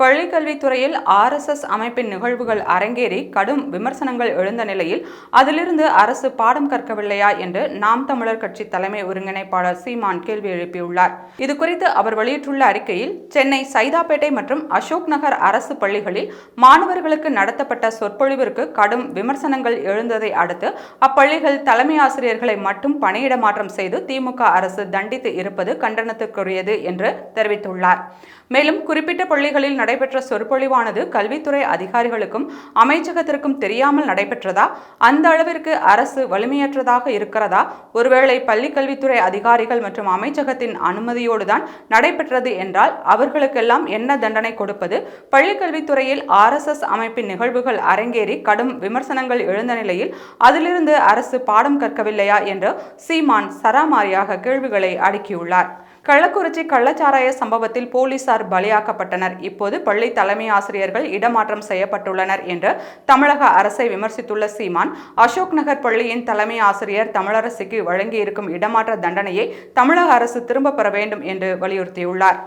பள்ளிக்கல்வித்துறையில் RSS அமைப்பின் நிகழ்வுகள் அரங்கேறி கடும் விமர்சனங்கள் எழுந்த நிலையில் அதிலிருந்து அரசு பாடம் கற்கவில்லையா என்று நாம் தமிழர் கட்சி தலைமை ஒருங்கிணைப்பாளர் சீமான் கேள்வி எழுப்பியுள்ளார். இது குறித்து அவர் வெளியிட்டுள்ள அறிக்கையில் சென்னை சைதாப்பேட்டை மற்றும் அசோக் நகர் அரசு பள்ளிகளில் மாணவர்களுக்கு நடத்தப்பட்ட சொற்பொழிவிற்கு கடும் விமர்சனங்கள் எழுந்ததை அடுத்து அப்பள்ளிகள் தலைமை ஆசிரியர்களை மட்டும் பணியிட மாற்றம் செய்து திமுக அரசு தண்டித்து இருப்பது கண்டனத்துக்குரியது என்று தெரிவித்துள்ளார். மேலும் குறிப்பிட்ட பள்ளிகளில் நடைபெற்ற சொற்பொழிவானது கல்வித்துறை அதிகாரிகளுக்கும் அமைச்சகத்திற்கும் தெரியாமல் நடைபெற்றதா? அந்த அளவிற்கு அரசு வலிமையற்றதாக இருக்கிறதா? ஒருவேளை பள்ளி கல்வித்துறை அதிகாரிகள் மற்றும் அமைச்சகத்தின் அனுமதியோடு தான் நடைபெற்றது என்றால் அவர்களுக்கெல்லாம் என்ன தண்டனை கொடுப்பது? பள்ளிக்கல்வித்துறையில் ஆர்எஸ்எஸ் அமைப்பின் நிகழ்வுகள் அரங்கேறி கடும் விமர்சனங்கள் எழுந்த நிலையில் அதிலிருந்து அரசு பாடம் கற்கவில்லையா என்று சீமான் சராமாரியாக கேள்விகளை அடுக்கியுள்ளார். கள்ளக்குறிச்சி கள்ளச்சாராய சம்பவத்தில் போலீசார் பலியாக்கப்பட்டனர். இப்போது பள்ளி தலைமை ஆசிரியர்கள் இடமாற்றம் செய்யப்பட்டுள்ளனர் என்று தமிழக அரசை விமர்சித்துள்ள சீமான் அசோக் நகர் பள்ளியின் தலைமை ஆசிரியர் தமிழரசுக்கு வழங்கியிருக்கும் இடமாற்ற தண்டனையை தமிழக அரசு திரும்பப் பெற வேண்டும் என்று வலியுறுத்தியுள்ளார்.